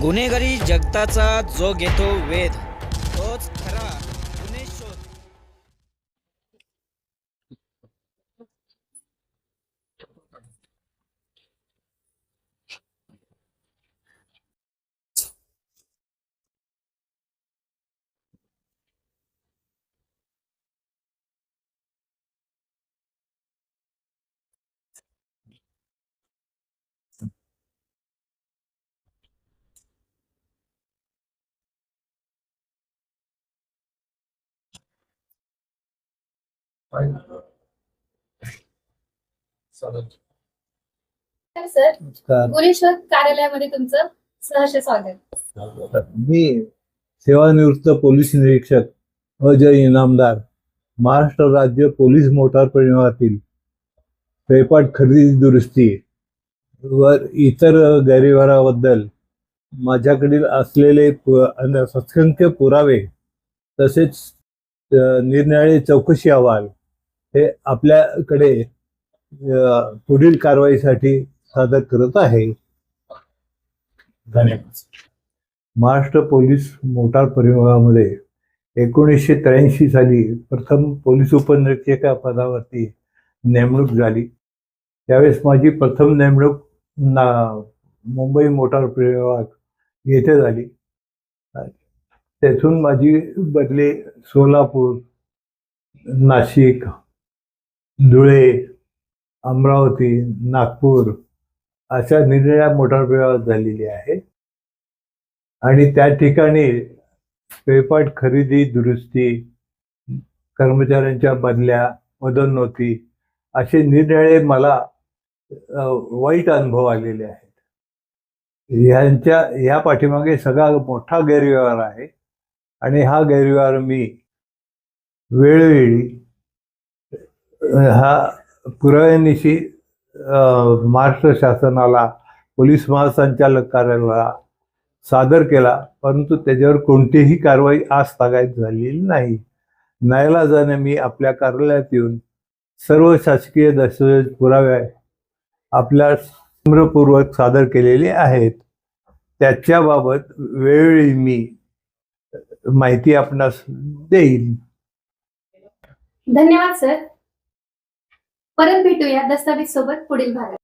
गुन्हेगारी जगताचा जो घेतो वेध. सर. नमस्कार. गुरेश्वर कार्यालयामध्ये तुमचं सहर्ष स्वागत. मी सेवानिवृत्त पोलीस निरीक्षक अजय इनामदार महाराष्ट्र राज्य पोलीस मोटार परिवारातील पेपाट खरेदी दुरुस्ती व इतर गैरव्यवहाराबद्दल माझ्याकडील असलेले असंख्य पुरावे तसेच निरनिराळे चौकशी अहवाल हे आपल्याकडे पुढील कारवाईसाठी सादर करत आहे. धन्यवाद. महाराष्ट्र पोलीस मोटार परिवहनामध्ये एकोणीसशे त्र्याऐंशी साली प्रथम पोलीस उपनिरीक्षका पदावरती नेमणूक झाली. त्यावेळेस माझी प्रथम नेमणूक ना मुंबई मोटार परिवहन येथे झाली. तेथून माझी बदली सोलापूर नाशिक धुळे अमरावती नागपूर अशा निरनिळ्या मोटार परिवहनात झालेली आहे. आणि त्या ठिकाणी पेपाट खरेदी दुरुस्ती कर्मचाऱ्यांच्या बदल्या पदोन्नती असे निरनिळे मला वाईट अनुभव आलेले आहेत. ह्यांच्या ह्या पाठीमागे सगळा मोठा गैरव्यवहार आहे. आणि हा गैरव्यवहार मी वेळोवेळी हा पुराव्यानिशी महाराष्ट्र शासनाला पोलीस महासंचालक कार्यालयाला सादर केला परंतु त्याच्यावर कोणतीही कारवाई आज तागायत झालेली नाही. न्यायालयाने मी आपल्या कार्यालयात येऊन सर्व शासकीय दस्तऐवज पुरावे आपल्या संग्रहपूर्वक सादर केलेले आहेत. त्याच्याबाबत वेळोवेळी मी माहिती आपणास देईल धन्यवाद सर. परत भेटूया दस्तावेज सोबत पुढील भागात.